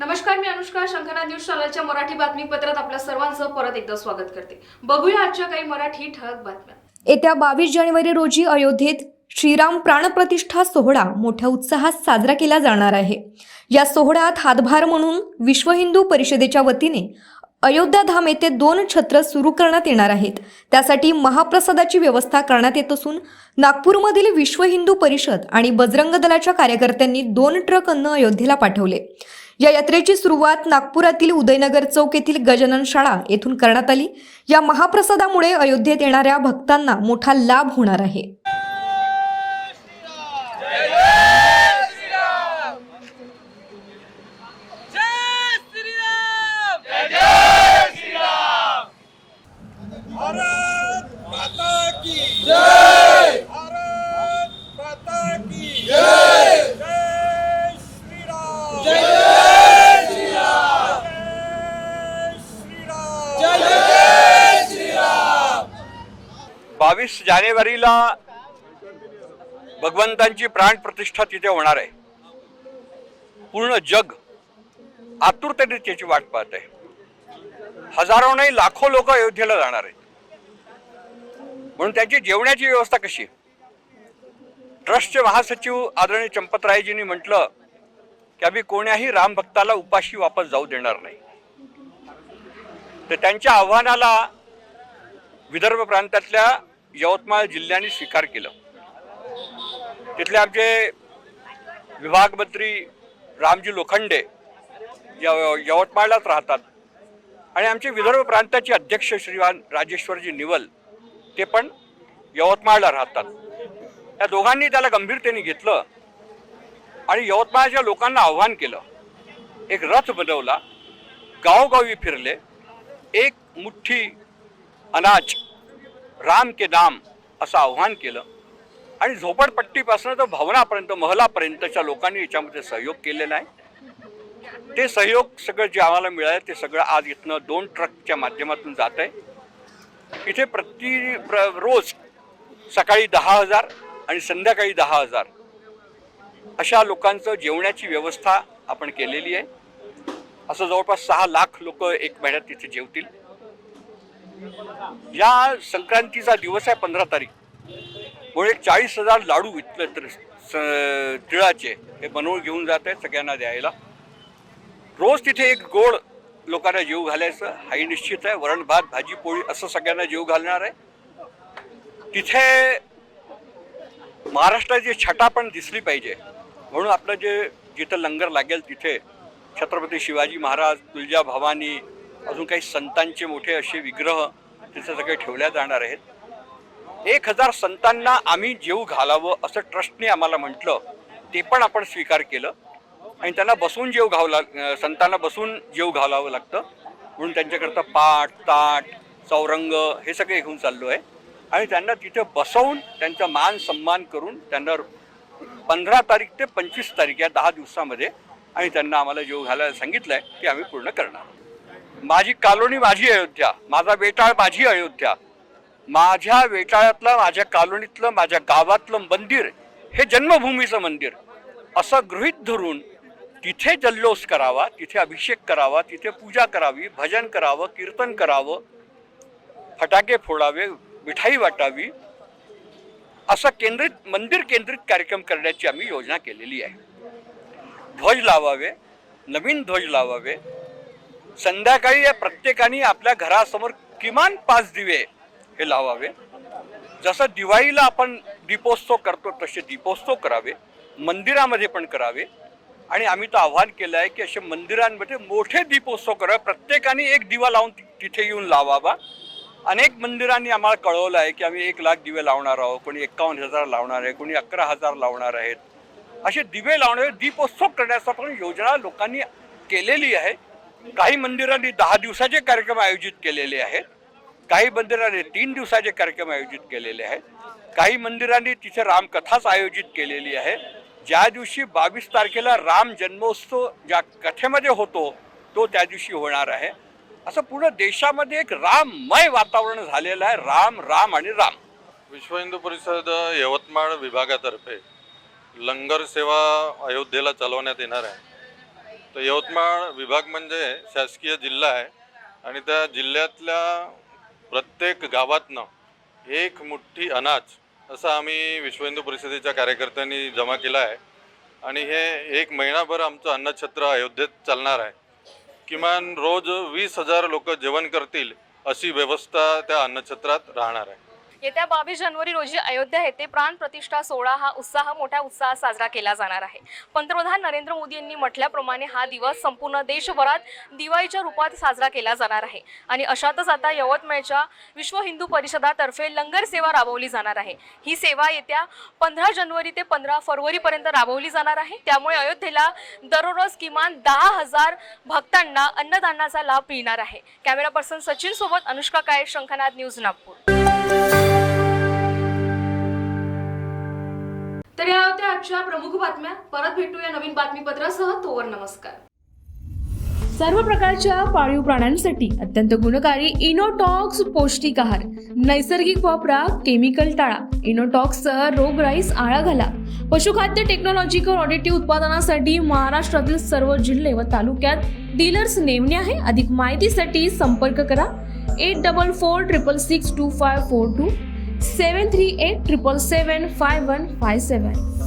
नमस्कार मी अनुष्का शंखनाथ न्यूज चॅनलच्या मराठी बातमीपत्रात आपल्या सर्वांचं परत एकदा स्वागत करते. बघूया आजच्या काही मराठी ठळक बातम्या. येत्या बावीस जानेवारी रोजी अयोध्येत श्रीराम प्राणप्रतिष्ठा सोहळा मोठ्या उत्साहात साजरा केला जाणार आहे. या सोहळ्यात हातभार म्हणून विश्व हिंदू परिषदेच्या वतीने अयोध्या धाम येथे दोन छत्र सुरू करण्यात येणार आहेत. त्यासाठी महाप्रसादाची व्यवस्था करण्यात येत असून नागपूरमधील विश्व हिंदू परिषद आणि बजरंग दलाच्या कार्यकर्त्यांनी दोन ट्रक अन्न अयोध्येला पाठवले. या यात्रेची सुरुवात नागपुरातील उदयनगर चौक येथील गजानन शाळा येथून करण्यात आली. या महाप्रसादामुळे अयोध्येत येणाऱ्या भक्तांना मोठा लाभ होणार आहे जय श्रीराम भारत माता की जय भारत माता की जय जय श्री राम जय श्री राम जय श्री राम बावीस जानेवारीला भगवंतांची प्राण प्रतिष्ठा तिथे होणार आहे. पूर्ण जग आतुरतेने त्याची वाट पाहत आहे. हजारो नाही लाखो लोक अयोध्येला जाणार आहेत. म्हणून त्यांची जेवण्याची व्यवस्था कशी ट्रस्टचे महासचिव आदरणीय चंपतरायजींनी म्हटलं की आम्ही कोण्याही रामभक्ताला उपाशी वापस जाऊ देणार नाही. तर त्यांच्या आव्हानाला विदर्भ प्रांतातल्या यवतमाळ जिल्ह्याने स्वीकार केलं. तिथले आमचे विभाग मंत्री रामजी लोखंडे यव यवतमाळलाच राहतात. आणि आमचे विदर्भ प्रांताचे अध्यक्ष श्रीमान राजेश्वरजी निवल ते पण यवतमाळला राहतात. या दोघांनी त्याला गंभीरतेने घेतलं आणि यवतमाळच्या लोकांना आव्हान केलं. एक रथ बनवला गावोगावी फिरले एक मुठ्ठी अनाज राम के नाम असं आव्हान केलं. आणि झोपडपट्टीपासून तर भवनापर्यंत महलापर्यंतच्या लोकांनी याच्यामध्ये सहयोग केलेला आहे. ते सहयोग सगळं जे आम्हाला मिळालं ते सगळं आज इथनं दोन ट्रकच्या माध्यमातून जात आहे. इथे प्रति प्र रोज सकाळी दहा हजार आणि संध्याकाळी दहा हजार अशा लोकांचं जेवण्याची व्यवस्था आपण केलेली आहे. असं जवळपास सहा लाख लोक एक महिन्यात तिथे जेवतील. या संक्रांतीचा दिवस आहे पंधरा तारीख. मुळे चाळीस हजार लाडू इथलं तर तिळाचे हे बनवून घेऊन जात आहे सगळ्यांना द्यायला. रोज तिथे एक गोड लोकांना जीव घालायचं हाही निश्चित आहे. वरण भात भाजी पोळी असं सगळ्यांना जीव घालणार आहे. तिथे महाराष्ट्राची छटा पण दिसली पाहिजे. म्हणून आपलं जे जिथं लंगर लागेल तिथे छत्रपती शिवाजी महाराज तुळजा भवानी अजून काही संतांचे मोठे असे विग्रह तिथे सगळे ठेवल्या जाणार आहेत. एक हजार संतांना आम्ही जेव घालावं असं ट्रस्टने आम्हाला म्हटलं ते पण आपण स्वीकार केलं. आणि त्यांना बसून जेव घावला संतांना बसून जेव घालावं लागतं. म्हणून त्यांच्याकरता पाट ताट चौरंग हे सगळे घेऊन चाललो आहे. आणि त्यांना तिथे बसवून त्यांचा मान सन्मान करून त्यांना पंधरा तारीख ते पंचवीस तारीख या दहा दिवसामध्ये आणि त्यांना आम्हाला जेव घालायला सांगितलं आहे ते आम्ही पूर्ण करणार माझी कॉलोनी माझी अयोध्या माझा वेटाळ माझी अयोध्या. माझ्या वेटाळ्यातलं माझ्या कॉलनीतलं माझ्या गावातलं मंदिर हे जन्मभूमीचं मंदिर. असं गृहीत धरून तिथे जल्लोष करावा तिथे अभिषेक करावा तिथे पूजा करावी भजन करावं कीर्तन करावं फटाके फोडावे मिठाई वाटावी असं केंद्रित मंदिर केंद्रित कार्यक्रम करण्याची आम्ही योजना केलेली आहे. ध्वज लावावे नवीन ध्वज लावावे संध्याकाळी या प्रत्येकाने आपल्या घरासमोर किमान पाच दिवे हे लावावे. जसं दिवाळीला आपण दीपोत्सव करतो तसे दीपोत्सव करावे. मंदिरामध्ये पण करावे. आणि आम्ही तर आव्हान केलं आहे की असे मंदिरांमध्ये मोठे दीपोत्सव करावे. प्रत्येकाने एक दिवा लावून तिथे येऊन लावावा. अनेक मंदिरांनी आम्हाला कळवलं आहे की आम्ही एक लाख दिवे लावणार आहोत कोणी एकावन्न हजार लावणार आहे कोणी अकरा हजार लावणार आहेत. असे दिवे लावणारे दीपोत्सव करण्याचा पण योजना लोकांनी केलेली आहे. काही मंदिरांनी दहा दिवसाचे कार्यक्रम आयोजित केलेले आहेत. काही मंदिरांनी तीन दिवसाचे कार्यक्रम आयोजित केलेले आहेत. काही मंदिरांनी तिथे रामकथाच आयोजित केलेली आहे. ज्या दिवशी बावीस तारखेला राम जन्मोत्सव ज्या कथेमध्ये होतो तो त्या दिवशी होणार आहे. असं पूर्ण देशामध्ये एक राममय वातावरण झालेलं आहे. राम राम आणि राम. विश्व हिंदू परिषद यवतमाळ विभागातर्फे लंगर सेवा अयोध्येला चालवण्यात येणार आहे. तर यवतमाळ विभाग म्हणजे शासकीय जिल्हा आहे. आणि त्या जिल्ह्यातल्या प्रत्येक गावातनं एक मुठ्ठी अनाज असं आम्ही विश्व हिंदू परिषदेच्या कार्यकर्त्यांनी जमा केला आहे. आणि हे एक महिनाभर आमचं अन्नछत्र अयोध्येत चालणार आहे. किमान रोज वीस हजार लोक जेवण करतील अशी व्यवस्था त्या अन्नछत्रात राहणार आहे. येत्या बावीस जानेवारी रोजी अयोध्या येथे प्राण प्रतिष्ठा सोहळा हा उत्साह मोठ्या उत्साहात साजरा केला जाणार आहे. पंतप्रधान नरेंद्र मोदी यांनी म्हटल्याप्रमाणे हा दिवस संपूर्ण देशभरात दिवाळीच्या रूपात साजरा केला जाणार आहे. आणि अशातच आता यवतमाळच्या विश्व हिंदू परिषदातर्फे लंगर सेवा राबवली जाणार आहे. ही सेवा येत्या पंधरा जानेवारी ते पंधरा फरवरीपर्यंत राबवली जाणार आहे. त्यामुळे अयोध्येला दररोज किमान दहा हजार भक्तांना अन्नदानाचा लाभ मिळणार आहे. कॅमेरा पर्सन सचिन सोबत अनुष्का काळे शंखनाथ न्यूज नागपूर. तर या होत्या आजच्या प्रमुख बातम्या. परत भेटूया नवीन बातमीपत्रासह. तोवर नमस्कार. सर्व प्रकारच्या पाळीव प्राण्यांसाठी अत्यंत गुणकारी इनोटॉक्स पौष्टिक आहार नैसर्गिक वापरा केमिकल टाळा इनोटॉक्ससह रोगराईस आळा घाला. पशुखाद्य टेक्नॉलॉजिकल ऑडिटिव्ह उत्पादनासाठी महाराष्ट्रातील सर्व जिल्हे व तालुक्यात डीलर्स नेमणे आहे. अधिक माहितीसाठी संपर्क करा. Eight double four triple six two five four two. Seven three eight triple seven five one five seven